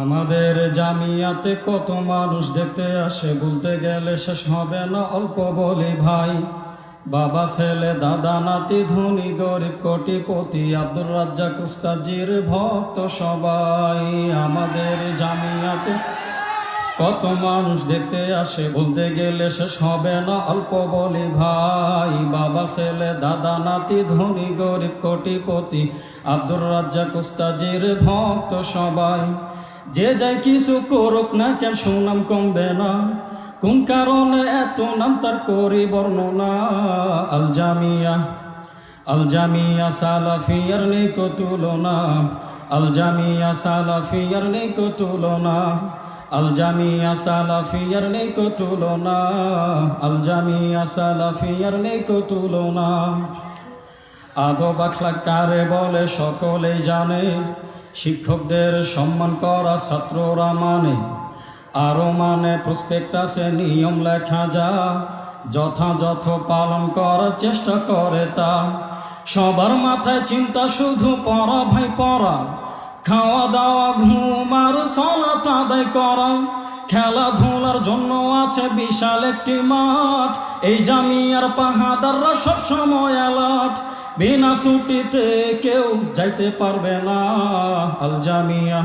আমাদের জামিয়াতে কত মানুষ দেখতে আসে, বলতে গেলে শেষ হবে না অল্প বলি ভাই। বাবা, ছেলে, দাদা, নাতি, ধনী, গরিব, কোটিপতি, আব্দুর রাজ্জাক, উস্তাজির ভক্ত সবাই। আমাদের জামিয়াতে কত মানুষ দেখতে আসে, বলতে গেলে শেষ হবে না অল্প বলি ভাই। বাবা, ছেলে, দাদা, নাতি, ধনী, গরিব, কোটিপতি, আব্দুর রাজ্জাক, উস্তাজির ভক্ত সবাই। যে যাই কিছু করুক না কেন সুনাম কমবে না। কোন কারণে এত নাম তার করি বর্ণনা? আল জামিয়া আল জামিয়া সালাফিয়ার নেই কো তুলনা। আল জামিয়া সালাফিয়ার নেই কো তুলনা। আল জামিয়া সালাফিয়ার নেই কো তুলনা। আল জামিয়া সালাফিয়ার নেই কো তুলনা। আদব আখলাক কারে বলে সকলেই জানে। শিক্ষকদের সম্মান করা ছাত্ররা মানে। আরও মানে প্রসপেক্টাসে নিয়ম লেখা যা, যথাযথ পালন করার চেষ্টা করে তা। সবার মাথায় চিন্তা শুধু পড়া ভাই পড়া। খাওয়া দাওয়া, ঘুম আর সলাত আদায় করা। খেলাধুলার জন্য আছে বিশাল একটি মাঠ। এই জামিয়ার পাহাদাররা সবসময় অ্যালার্ট। বিনা ছুটিতে কেউ যাইতে পারবে না। আল জামিয়া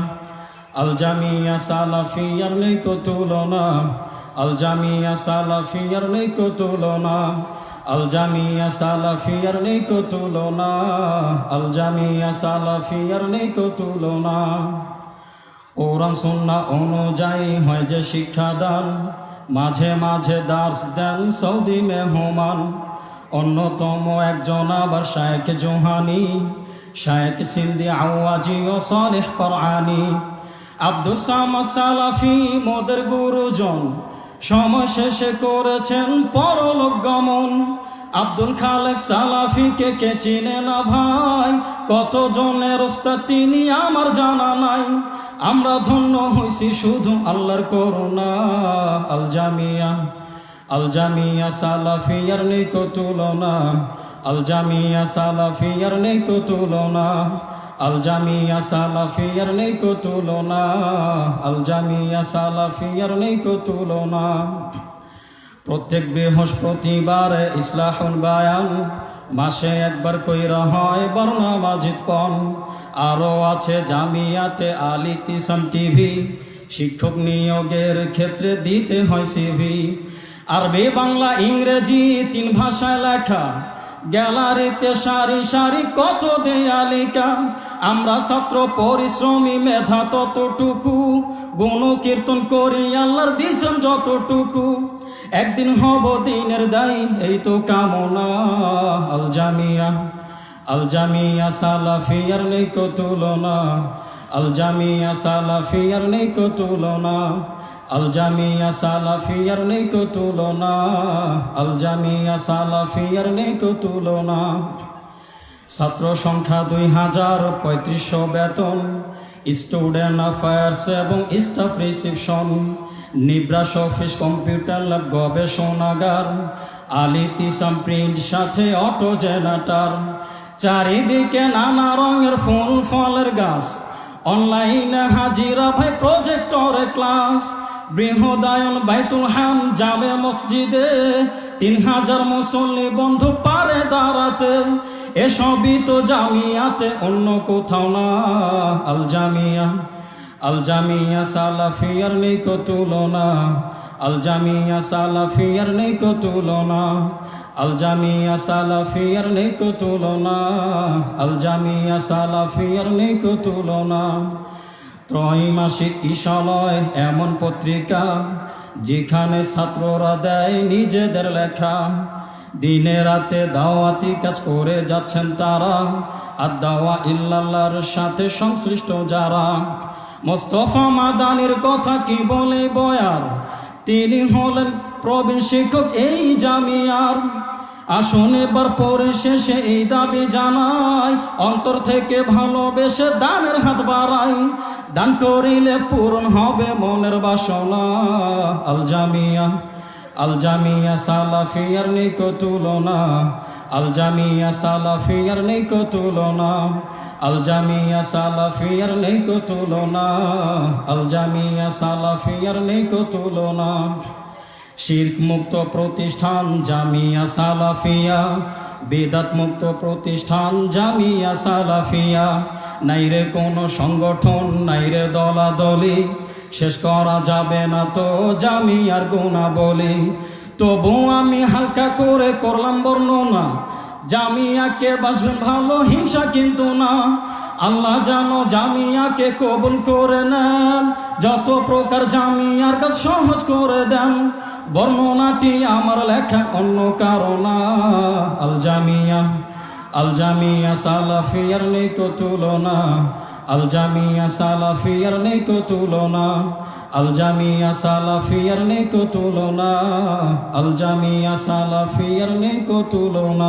আল জামিয়া সালাফিয়ার নেই কো তুলনা আল জামিয়া সালাফিয়ার নেই কো তুলনা আল জামিয়া সালাফিয়ার নেই কো তুলনা আল জামিয়া সালাফিয়ার নেই কো তুলনা। কোরআন সুন্না অনুযায়ী হয় যে শিক্ষাদান, মাঝে মাঝে দার্স দেন সৌদি মেহমান, অন্যতম একজন আবার শায়েক জোহানি শায়েক সিন্দি, আওয়াজি ও সলেহ করআনি। আব্দুল সামা সালাফি মোদের গুরুজন। সময় শেষে করেছেন পরলোক গমন। আব্দুল খালেক সালাফিকে কে চিনে না ভাই? কত জনের ওস্তাদ তিনি আমার জানা নাই। আমরা ধন্য হইছি শুধু আল্লাহর করুণা। আল জামিয়া আল জামিয়া সালাফিয়ার নেই কো তুলনা। আল জামিয়া সালাফিয়ার নেই কো তুলনা। আল সালাফিয়ার নেই কো তুলনা। আল জামিয়া সালাফিয়ার নেই কো তুলনা। প্রত্যেক বৃহস্পতিবারে ইসলাহুল বায়ান, মাসে একবার কইরা হয় বর্ণা মাজিদ কন। আরও আছে জামিয়াতে আলি তিসাম টিভি, শিক্ষক নিয়োগের ক্ষেত্রে দিতে হয় সিভি। আরবি, বাংলা, ইংরেজি তিন ভাষায় লেখা। গ্যালারিতে সারি সারি কত দেয়ালিকা। আমরা ছাত্র পরিশ্রমী মেধা ততটুকু গুণ কীর্তন করি আল্লাহর দিছেন যতটুকু। একদিন হব দিনের দায়ী, এই তো কামনা। আল জামিয়া আল জামিয়া সালাফিয়ার নেই কো তুলনা। আল জামিয়া সালাফিয়ার নেই কো তুলনা। আল জামিয়া সালাফিয়ার নেই কো তুলনা, আল জামিয়া সালাফিয়ার নেই কো তুলনা। ছাত্র সংখ্যা দুই হাজার পঁয়ত্রিশশো বেতন স্টুডেন্ট অ্যাফেয়ার্স এবং staff reception Nibras office computer lab গবেষণাগার, আলি তিসাম প্রিন্ট সাথে অটো জেনারেটর চারিদিকে নানা রঙের ফুল, ফলের গাছ। অনলাইনে হাজিরা ভাই প্রজেক্টরে ক্লাস বৃহদায়ন বাইতুল হাম জামে মসজিদে তিন হাজার মুসল্লি বন্ধু পারে দাঁড়াতে। এসবই তো জামিয়াতে, অন্য কোথাও না। আল জামিয়া আল জামিয়া সালাফিয়ার নেই কো তুলনা। আল জামিয়া সালাফিয়ার নেই কো তুলনা। আল জামিয়া সালাফিয়ার নেই কো তুলনা। আল জামিয়া সালাফিয়ার নেই কো তুলনা। ত্রৈমাসিক কিশলয় এমন পত্রিকা, যেখানে ছাত্ররা দেয় নিজেদের লেখা। দিনে রাতে দাওয়াতি কাজ করে যাচ্ছেন তারা, আর দাওয়া ইল্লাল্লাহর সাথে সংশ্লিষ্ট যারা। মোস্তফা মাদানির কথা কি বলে বয়ার তিনি হলেন প্রবীণ শিক্ষক এই জামিয়ার। আসুন এবার পরে শেষে এই দাবি জানাই। অন্তর থেকে ভালোবেসে দানের হাত বাড়াই। দান করিলে পূরণ হবে মনের বাসনা। আল জামিয়া আল জামিয়া সালাফিয়ার নেই কো তুলনা। আল জামিয়া সালাফিয়ার নেই কো তুলনা। আল জামিয়া সালাফিয়ার নেই কো তুলনা। আল জামিয়া সালাফিয়ার নেই কো তুলনা। শির্ক মুক্ত প্রতিষ্ঠান জামিয়া সালাফিয়া বেদাত মুক্ত প্রতিষ্ঠান জামিয়া সালাফিয়া। নাইরে কোনো সংগঠন নাইরে দলাদলি, শেষ করা যাবে না তো জামিয়ার বলি তবু আমি হালকা করে করলাম বর্ণনা, জামিয়াকে বাসবেন ভালো হিংসা কিন্তু না। আল্লাহ জানো জামিয়াকে কবুল করে নেন, যত প্রকার জামিয়ার কাজ সহজ করে দেন। বর্ণনাটি আমার লেখা অন্য কারণা আল জামিয়া আল জামিয়া সালাফিয়ার নেই কো তুলনা। আল জামিয়া সালাফিয়ার নেই কো তুলনা। আল জামিয়া সালাফিয়ার নেই কো তুলনা। আল জামিয়া সালাফিয়ার নেই কো তুলনা।